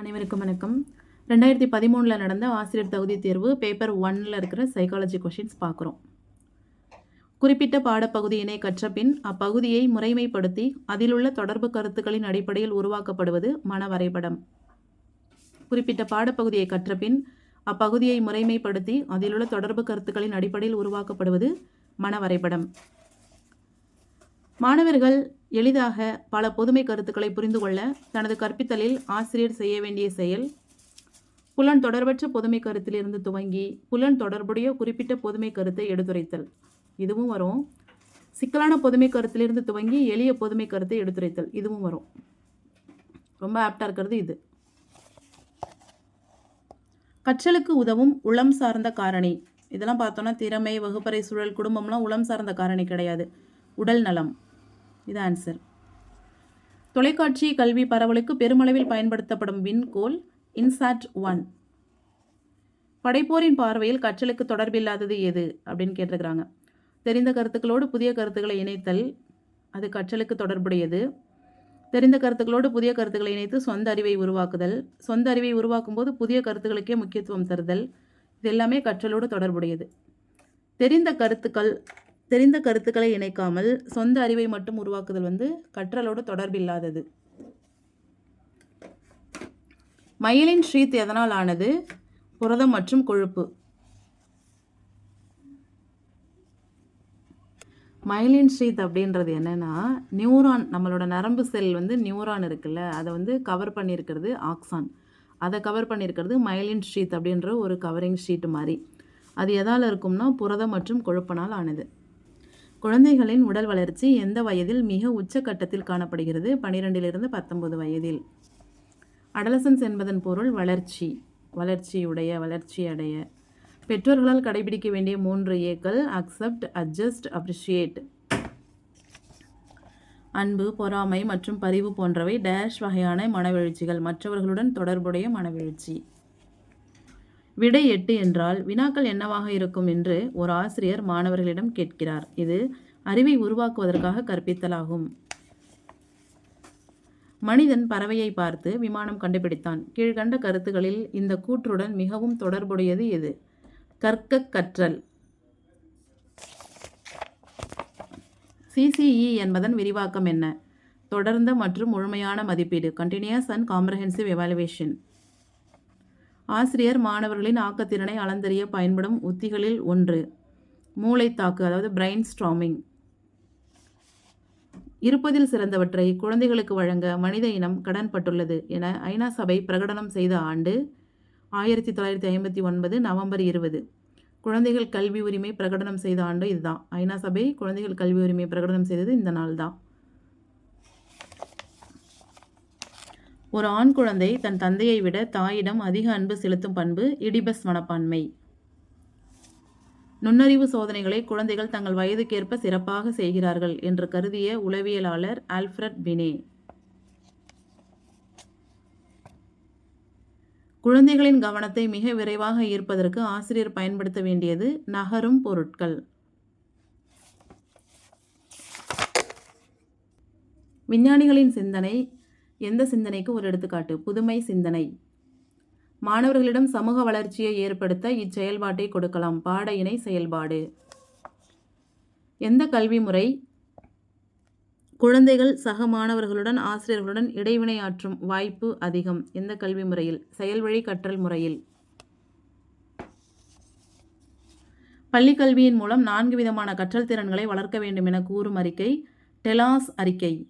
அனைவருக்கும் வணக்கம். ரெண்டாயிரத்தி பதிமூணில் நடந்த ஆசிரியர் தகுதி தேர்வு பேப்பர் ஒன்னில் இருக்கிற சைக்காலஜி கொஷின்ஸ் பார்க்குறோம். குறிப்பிட்ட பாடப்பகுதியினை கற்றபின் அப்பகுதியை முறைமைப்படுத்தி அதிலுள்ள தொடர்பு கருத்துக்களின் அடிப்படையில் உருவாக்கப்படுவது மன வரைபடம். குறிப்பிட்ட பாடப்பகுதியை கற்றபின் அப்பகுதியை முறைமைப்படுத்தி அதிலுள்ள தொடர்பு கருத்துக்களின் அடிப்படையில் உருவாக்கப்படுவது மன வரைபடம். மாணவர்கள் எளிதாக பல பொதுமை கருத்துக்களை புரிந்து கொள்ள தனது கற்பித்தலில் ஆசிரியர் செய்ய வேண்டிய செயல் புலன் தொடர்பற்ற பொதுமை கருத்திலிருந்து துவங்கி புலன் தொடர்புடைய குறிப்பிட்ட பொதுமை கருத்தை எடுத்துரைத்தல். இதுவும் வரும். சிக்கலான பொதுமை கருத்திலிருந்து துவங்கி எளிய பொதுமை கருத்தை எடுத்துரைத்தல். இதுவும் வரும். ரொம்ப ஆப்டாக இருக்கிறது இது. கற்றலுக்கு உதவும் உளம் சார்ந்த காரணி. இதெல்லாம் பார்த்தோன்னா திறமை வகுப்பறை சூழல் குடும்பம்லாம் உளம் சார்ந்த காரணி கிடையாது. உடல் நலம். இது ஆன்சர் தொலைக்காட்சி கல்வி பரவலுக்கு பெருமளவில் பயன்படுத்தப்படும் விண்கோல் இன்சாட் ஒன். படைப்போரின் பார்வையில் கற்றலுக்கு தொடர்பில்லாதது எது? அப்படின்னு கேட்டிருக்கிறாங்க. தெரிந்த கருத்துக்களோடு புதிய கருத்துக்களை இணைத்தல் அது கற்றலுக்கு தொடர்புடையது. தெரிந்த கருத்துக்களோடு புதிய கருத்துக்களை இணைத்து சொந்த அறிவை உருவாக்குதல் சொந்த அறிவை உருவாக்கும் போது புதிய கருத்துக்களுக்கே முக்கியத்துவம் தருதல் இது எல்லாமே கற்றலோடு தொடர்புடையது. தெரிந்த கருத்துக்கள் தெரிந்த கருத்துக்களை இணைக்காமல் சொந்த அறிவை மட்டும் உருவாக்குதல் வந்து கற்றலோடு தொடர்பில்லாதது. மயிலின் ஷீத் எதனால் ஆனது? புரதம் மற்றும் கொழுப்பு. மயிலின் ஷீத் அப்படின்றது என்னென்னா நியூரான் நம்மளோட நரம்பு செல் வந்து நியூரான் இருக்குல்ல அதை வந்து கவர் பண்ணியிருக்கிறது ஆக்சான் அதை கவர் பண்ணியிருக்கிறது மயிலின் ஷீத் அப்படின்ற ஒரு கவரிங் ஷீட் மாதிரி. அது எதால் இருக்கும்னா புரதம் மற்றும் கொழுப்பினால் ஆனது. குழந்தைகளின் உடல் வளர்ச்சி எந்த வயதில் மிக உச்சக்கட்டத்தில் காணப்படுகிறது? பனிரெண்டிலிருந்து பத்தொன்பது வயதில். அடலசன்ஸ் என்பதன் பொருள் வளர்ச்சி. வளர்ச்சியுடைய வளர்ச்சி அடைய. பெற்றோர்களால் கடைபிடிக்க வேண்டிய மூன்று ஏக்கள் அக்செப்ட் அட்ஜஸ்ட் அப்ரிஷியேட் அன்பு பொறாமை மற்றும் பரிவு போன்றவை டேஷ் வகையான மனவெழுச்சிகள். மற்றவர்களுடன் தொடர்புடைய மனவெழுச்சி. விடை எட்டு என்றால் வினாக்கள் என்னவாக இருக்கும் என்று ஒரு ஆசிரியர் மாணவர்களிடம் கேட்கிறார். இது அறிவை உருவாக்குவதற்காக கற்பித்தலாகும். மனிதன் பறவையை பார்த்து விமானம் கண்டுபிடித்தான். கீழ்கண்ட கருத்துகளில் இந்த கூற்றுடன் மிகவும் தொடர்புடையது எது? கற்க கற்றல். சிசிஇ என்பதன் விரிவாக்கம் என்ன? தொடர்ந்த மற்றும் முழுமையான மதிப்பீடு. கண்டினியூஸ் அண்ட் காம்ப்ரஹென்சிவ் எவாலுவேஷன் ஆசிரியர் மாணவர்களின் ஆக்கத்திறனை அளந்தறிய பயன்படும் உத்திகளில் ஒன்று. மூளைத்தாக்கு அதாவது பிரெயின் ஸ்ட்ராமிங் இருப்பதில் சிறந்தவற்றை குழந்தைகளுக்கு வழங்க மனித இனம் கடன்பட்டுள்ளது என ஐநா சபை பிரகடனம் செய்த ஆண்டு ஆயிரத்தி தொள்ளாயிரத்தி ஐம்பத்தி ஒன்பது நவம்பர் இருபது. குழந்தைகள் கல்வி உரிமை பிரகடனம் செய்த ஆண்டு இதுதான். ஐநா சபை குழந்தைகள் கல்வி உரிமை பிரகடனம் செய்தது இந்த நாள் தான் ஒரு ஆண் குழந்தை தன் தந்தையை விட தாயிடம் அதிக அன்பு செலுத்தும் பண்பு இடிபஸ் மனப்பான்மை. நுண்ணறிவு சோதனைகளை குழந்தைகள் தங்கள் வயதுக்கேற்ப சிறப்பாக செய்கிறார்கள் என்று கருதிய உளவியலாளர் ஆல்ஃபிரட் பினே. குழந்தைகளின் கவனத்தை மிக விரைவாக ஈர்ப்பதற்கு ஆசிரியர் பயன்படுத்த வேண்டியது நகரும் பொருட்கள். விஞ்ஞானிகளின் சிந்தனை எந்த சிந்தனைக்கு ஒரு எடுத்துக்காட்டு. புதுமை சிந்தனை. மாணவர்களிடம் சமூக வளர்ச்சியை ஏற்படுத்த இச்செயல்பாட்டை கொடுக்கலாம். பாட இணை செயல்பாடு. எந்த கல்வி முறை? குழந்தைகள் சக மாணவர்களுடன் ஆசிரியர்களுடன் இடைவினையாற்றும் வாய்ப்பு அதிகம். எந்த கல்வி முறையில்? செயல்வழி கற்றல் முறையில். பள்ளி கல்வியின் மூலம் நான்கு விதமான கற்றல் திறன்களை வளர்க்க வேண்டும் என கூறும் அறிக்கை டெலாஸ் அறிக்கை.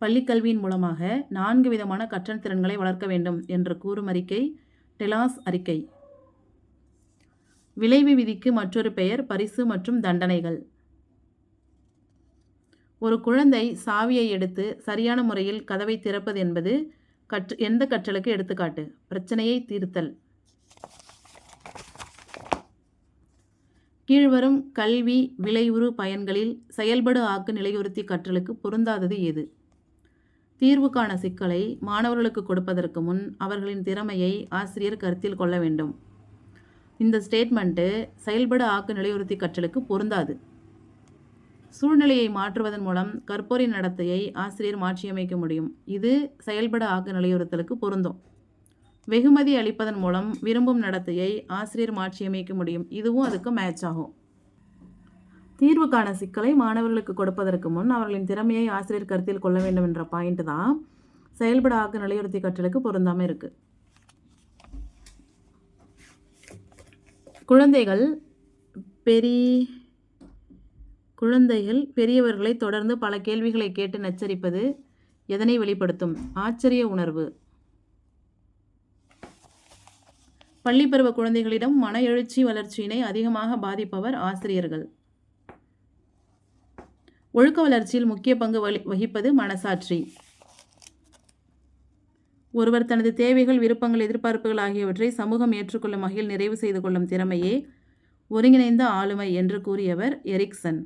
பள்ளிக்கல்வியின் மூலமாக நான்கு விதமான கற்றல் திறன்களை வளர்க்க வேண்டும் என்று கூறும் அறிக்கை டெலாஸ் அறிக்கை. விளைவு விதிக்கு மற்றொரு பெயர் பரிசு மற்றும் தண்டனைகள். ஒரு குழந்தை சாவியை எடுத்து சரியான முறையில் கதவை திறப்பது என்பது கற்று எந்த கற்றலுக்கு எடுத்துக்காட்டு? பிரச்சனையை தீர்த்தல். கீழ்வரும் கல்வி விளைவுறு பயன்களில் செயல்படு ஆக்கு நிலையுறுத்தி கற்றலுக்கு பொருந்தாதது எது தீர்வுக்கான சிக்கலை மாணவர்களுக்கு கொடுப்பதற்கு முன் அவர்களின் திறமையை ஆசிரியர் கருத்தில் கொள்ள வேண்டும். இந்த ஸ்டேட்மெண்ட்டு செயல்பட ஆக்கு நிலையுறுத்தி கற்றலுக்கு பொருந்தாது. சூழ்நிலையை மாற்றுவதன் மூலம் கற்போரின் நடத்தையை ஆசிரியர் மாற்றியமைக்க முடியும். இது செயல்பட ஆக்க நிலையுறுத்தலுக்கு பொருந்தும். வெகுமதி அளிப்பதன் மூலம் விரும்பும் நடத்தையை ஆசிரியர் மாற்றியமைக்க முடியும். இதுவும் அதுக்கு மேட்ச் ஆகும். தீர்வுக்கான சிக்கலை மாணவர்களுக்கு கொடுப்பதற்கு முன் அவர்களின் திறமையை ஆசிரியர் கருத்தில் கொள்ள வேண்டும் என்ற பாயிண்ட் தான் செயல்பட ஆக்க நிலையுறுத்தி கற்றலுக்கு பொருந்தாமல் இருக்குது குழந்தைகள் பெரி குழந்தைகள் பெரியவர்களை தொடர்ந்து பல கேள்விகளை கேட்டு நச்சரிப்பது எதனை வெளிப்படுத்தும்? ஆச்சரிய உணர்வு. பள்ளிப்பருவ குழந்தைகளிடம் மன எழுச்சி வளர்ச்சியினை அதிகமாக பாதிப்பவர் ஆசிரியர்கள். ஒழுக்க வளர்ச்சியில் முக்கிய பங்கு வகிப்பது மனசாட்சி. ஒருவர் தனது தேவைகள் விருப்பங்கள் எதிர்பார்ப்புகள் ஆகியவற்றை சமூகம் ஏற்றுக்கொள்ளும் வகையில் நிறைவு செய்து கொள்ளும் திறமையே ஒருங்கிணைந்த ஆளுமை என்று கூறியவர் எரிக்சன்.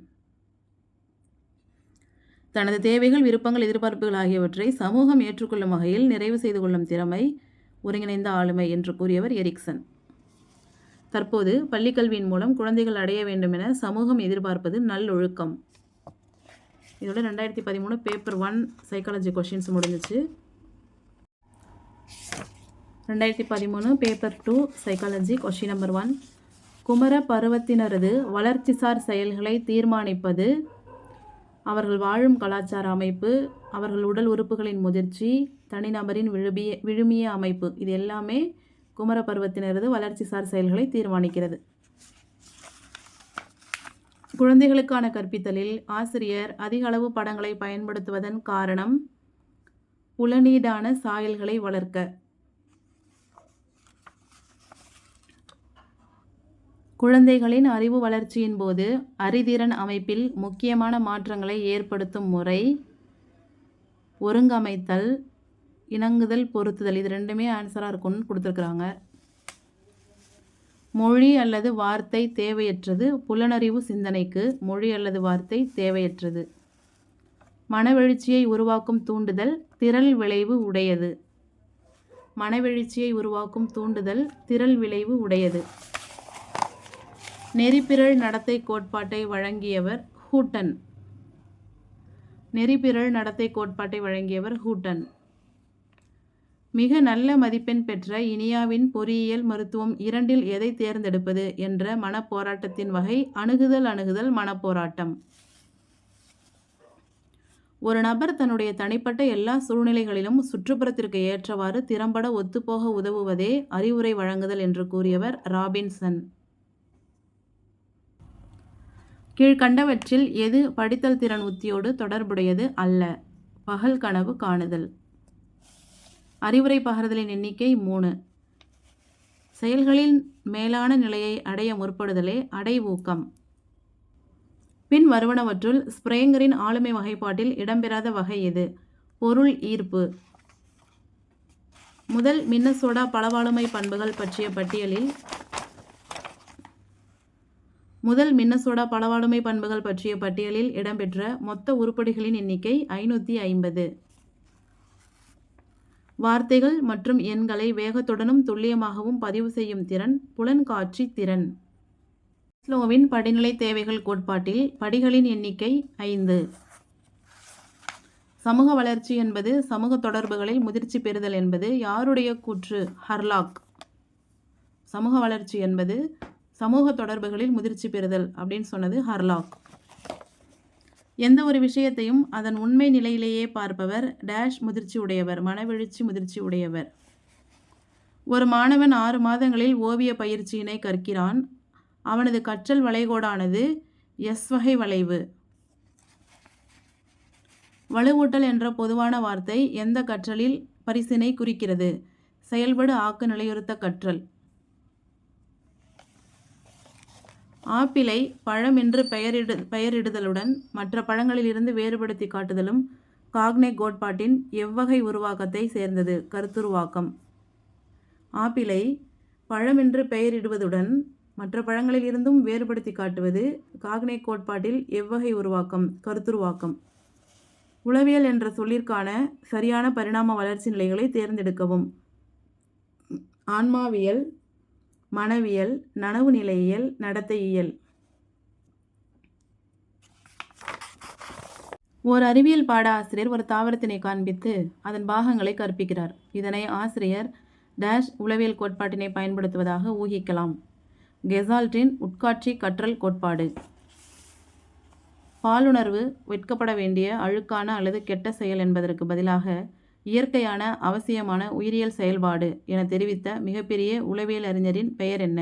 தனது தேவைகள் விருப்பங்கள் எதிர்பார்ப்புகள் ஆகியவற்றை சமூகம் ஏற்றுக்கொள்ளும் வகையில் நிறைவு செய்து கொள்ளும் திறமை ஒருங்கிணைந்த ஆளுமை என்று கூறியவர் எரிக்சன். தற்போது பள்ளிக்கல்வியின் மூலம் குழந்தைகள் அடைய வேண்டும் என சமூகம் எதிர்பார்ப்பது நல்லொழுக்கம். இதோட ரெண்டாயிரத்தி பதிமூணு பேப்பர் ஒன் சைக்காலஜி கொஷின்ஸ் முடிஞ்சிச்சு. ரெண்டாயிரத்தி பதிமூணு paper two psychology question number one குமர பருவத்தினரது வளர்ச்சிசார் செயல்களை தீர்மானிப்பது. அவர்கள் வாழும் கலாச்சார அமைப்பு அவர்கள் உடல் உறுப்புகளின் முதிர்ச்சி தனிநபரின் விழுமிய விழுமிய அமைப்பு இது எல்லாமே குமர பருவத்தினரது வளர்ச்சிசார் செயல்களை தீர்மானிக்கிறது. குழந்தைகளுக்கான கற்பித்தலில் ஆசிரியர் அதிக அளவு படங்களை பயன்படுத்துவதன் காரணம் புலனீடான சாயல்களை வளர்க்க. குழந்தைகளின் அறிவு வளர்ச்சியின் போது அறிதிறன் அமைப்பில் முக்கியமான மாற்றங்களை ஏற்படுத்தும் முறை ஒருங்கமைத்தல் இணங்குதல் பொருத்துதல். இது ரெண்டுமே ஆன்சராக இருக்கும்னு கொடுத்துருக்குறாங்க. மொழி அல்லது வார்த்தை தேவையற்றது. புலனறிவு சிந்தனைக்கு மொழி அல்லது வார்த்தை தேவையற்றது. மனவெழுச்சியை உருவாக்கும் தூண்டுதல் திரள் விளைவு உடையது. மனவெழுச்சியை உருவாக்கும் தூண்டுதல் திரள் விளைவு உடையது. நெறிப்பிரள் நடத்தை கோட்பாட்டை வழங்கியவர் ஹூட்டன். நெறிப்பிரள் நடத்தை கோட்பாட்டை வழங்கியவர் ஹூட்டன். மிக நல்ல மதிப்பெண் பெற்ற இனியாவின் பொறியியல் மருத்துவம் இரண்டில் எதை தேர்ந்தெடுப்பது என்ற மனப்போராட்டத்தின் வகை அணுகுதல் அணுகுதல் மனப்போராட்டம். ஒரு நபர் தன்னுடைய தனிப்பட்ட எல்லா சூழ்நிலைகளிலும் சுற்றுப்புறத்திற்கு ஏற்றவாறு திறம்பட ஒத்துப்போக உதவுவதே அறிவுரை வழங்குதல் என்று கூறியவர் ராபின்சன். கீழ்கண்டவற்றில் எது படித்தல் திறன் உத்தியோடு தொடர்புடையது அல்ல. பகல் கனவு காணுதல். அறிவுரை பகர்தலின் எண்ணிக்கை மூணு. செயல்களின் மேலான நிலையை அடைய முற்படுதலே அடைவூக்கம் பின் வருவனவற்றுள் ஸ்ப்ரேங்கரின் ஆளுமை வகைப்பாட்டில் இடம்பெறாத வகை எது? பொருள் ஈர்ப்பு. முதல் மின்னசோடா பலவாளுமை பண்புகள் பற்றிய பட்டியலில் முதல் மின்னசோடா பலவாளுமை பண்புகள் பற்றிய பட்டியலில் இடம்பெற்ற மொத்த உருப்படிகளின் எண்ணிக்கை ஐநூற்றி ஐம்பது. வார்த்தைகள் மற்றும் எண்களை வேகத்துடனும் துல்லியமாகவும் பதிவு செய்யும் திறன் புலன்காட்சி திறன். ஸ்லோவின் படிநிலை தேவைகள் கோட்பாட்டில் படிகளின் எண்ணிக்கை ஐந்து. சமூக வளர்ச்சி என்பது சமூக தொடர்புகளில் முதிர்ச்சி பெறுதல் என்பது யாருடைய கூற்று? ஹர்லாக். சமூக வளர்ச்சி என்பது சமூக தொடர்புகளில் முதிர்ச்சி பெறுதல் அப்படின்னு சொன்னது ஹர்லாக். எந்த ஒரு விஷயத்தையும் அதன் உண்மை நிலையிலேயே பார்ப்பவர் டேஷ் முதிர்ச்சி உடையவர் மனவெழுச்சி முதிர்ச்சி உடையவர் ஒரு மாணவன் ஆறு மாதங்களில் ஓவிய பயிற்சியினை கற்கிறான். அவனது கற்றல் வளைகோடானது எஸ் வகை வளைவு. வலுவூட்டல் என்ற பொதுவான வார்த்தை எந்த கற்றலில் பரிசினை குறிக்கிறது? செயல்படு ஆக்க நிலையுறுத்த கற்றல். ஆப்பிளை பழம் என்று பெயரிடு பெயரிடுதலுடன் மற்ற பழங்களிலிருந்து வேறுபடுத்தி காட்டுதலும் காக்னே கோட்பாட்டின் எவ்வகை உருவாக்கத்தை சேர்ந்தது. கருத்துருவாக்கம். ஆப்பிளை பழம் என்று பெயரிடுவதுடன் மற்ற பழங்களிலிருந்தும் வேறுபடுத்தி காட்டுவது காக்னே கோட்பாட்டில் எவ்வகை உருவாக்கம். கருத்துருவாக்கம். உளவியல் என்ற சொல்லிற்கான சரியான பரிணாம வளர்ச்சி நிலைகளை தேர்ந்தெடுக்கவும். ஆன்மாவியல் மனவியல் நனவு நிலையியல் நடத்தையியல். ஓர் அறிவியல் பாட ஆசிரியர் ஒரு தாவரத்தினை காண்பித்து அதன் பாகங்களை கற்பிக்கிறார். இதனை ஆசிரியர் டேஷ் உளவியல் கோட்பாட்டினை பயன்படுத்துவதாக ஊகிக்கலாம். கெசால்ட்டின் உட்காட்சி கற்றல் கோட்பாடு. பாலுணர்வு வெட்கப்பட வேண்டிய அழுக்கான அல்லது கெட்ட செயல் என்பதற்கு பதிலாக இயற்கையான அவசியமான உயிரியல் செயல்பாடு என தெரிவித்த மிகப்பெரிய உளவியல் அறிஞரின் பெயர் என்ன?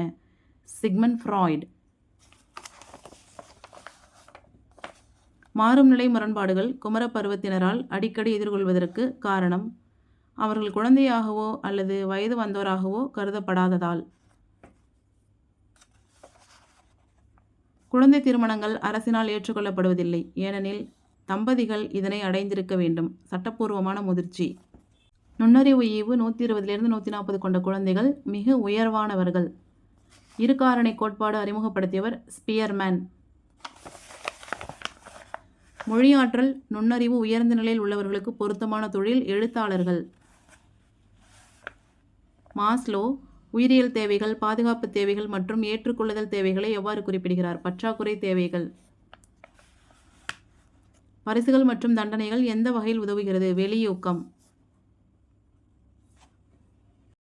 Sigmund Freud. மாறும் நிலை முரண்பாடுகள் குமர பருவத்தினரால் அடிக்கடி எதிர்கொள்வதற்கு காரணம் அவர்கள் குழந்தையாகவோ அல்லது வயது வந்தோராகவோ கருதப்படாததால். குழந்தை திருமணங்கள் அரசினால் ஏற்றுக்கொள்ளப்படுவதில்லை. ஏனெனில் தம்பதிகள் இதனை அடைந்திருக்க வேண்டும். சட்டப்பூர்வமான முதிர்ச்சி. நுண்ணறிவு ஈவு நூற்றி இருபதிலிருந்து நூற்றி நாற்பது கொண்ட குழந்தைகள் மிக உயர்வானவர்கள். இருகாரணை கோட்பாடு அறிமுகப்படுத்தியவர் ஸ்பியர்மேன். மொழியாற்றல் நுண்ணறிவு உயர்ந்த நிலையில் உள்ளவர்களுக்கு பொருத்தமான தொழில் எழுத்தாளர்கள். மாஸ்லோ உயிரியல் தேவைகள் பாதுகாப்பு தேவைகள் மற்றும் ஏற்றுக்கொள்ளுதல் தேவைகளை எவ்வாறு குறிப்பிடுகிறார்? பற்றாக்குறை தேவைகள். பரிசுகள் மற்றும் தண்டனைகள் எந்த வகையில் உதவுகிறது? வெளியூக்கம்